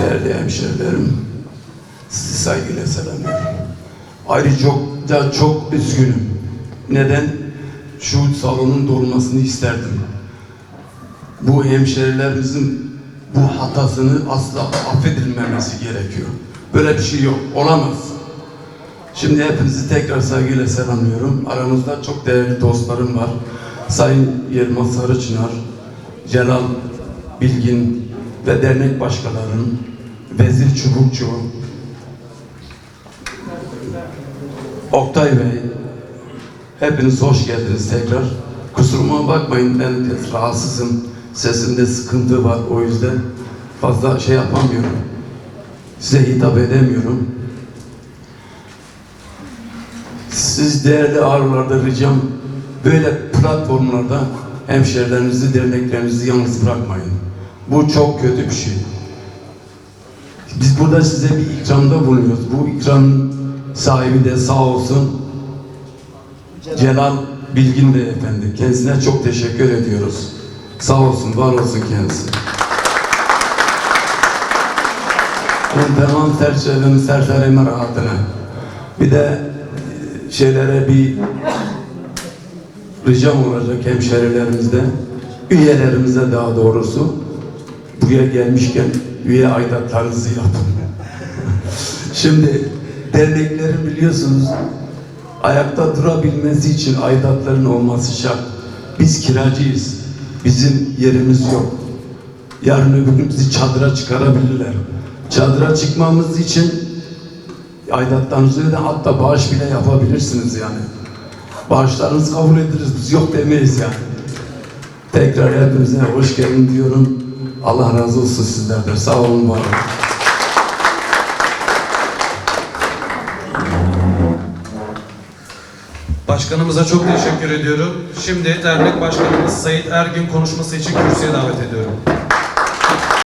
Değerli hemşerilerim, sizi saygıyla selamlıyorum. Ayrıca da çok üzgünüm. Neden? Şu salonun dolmasını isterdim. Bu hemşerilerimizin bu hatasını asla affedilmemesi gerekiyor. Böyle bir şey yok, olamaz. Şimdi hepinizi tekrar saygıyla selamlıyorum. Aramızda çok değerli dostlarım var. Sayın Yılmaz Sarıçınar, Celal Bilgin ve dernek başkanlarım, Vezir Çubukçu, Oktay Bey, hepiniz hoş geldiniz tekrar. Kusuruma bakmayın ben rahatsızım. Sesimde sıkıntı var o yüzden fazla şey yapamıyorum. Size hitap edemiyorum. Siz değerli ağrılarda ricam böyle platformlarda hemşerilerinizi, derneklerinizi yalnız bırakmayın. Bu çok kötü bir şey. Biz burada size bir ikramda bulunuyoruz. Bu ikram sahibi de sağ olsun Celal Bilgin Beyefendi. Kendisine çok teşekkür ediyoruz. Sağ olsun, var olsun kendisi. Ben devam serçelerin serçeleme rahatına. Bir de e, şeylere bir ricam olacak hemşerilerimizde, üyelerimize daha doğrusu buraya gelmişken üye aidatlarınızı yapın. Şimdi derneklerin biliyorsunuz ayakta durabilmesi için aidatların olması şart. Biz kiracıyız. Bizim yerimiz yok. Yarın öbür gün bizi çadıra çıkarabilirler. Çadıra çıkmamız için aidatlarınızı öde hatta bağış bile yapabilirsiniz yani. Bağışlarınızı kabul ederiz. Biz yok demeyiz yani. Tekrar hepinize hoş geldin diyorum. Allah razı olsun sizlerden. Sağ olun, var olun. Başkanımıza çok teşekkür ediyorum. Şimdi dernek başkanımız Sayit Ergün konuşması için kürsüye davet ediyorum.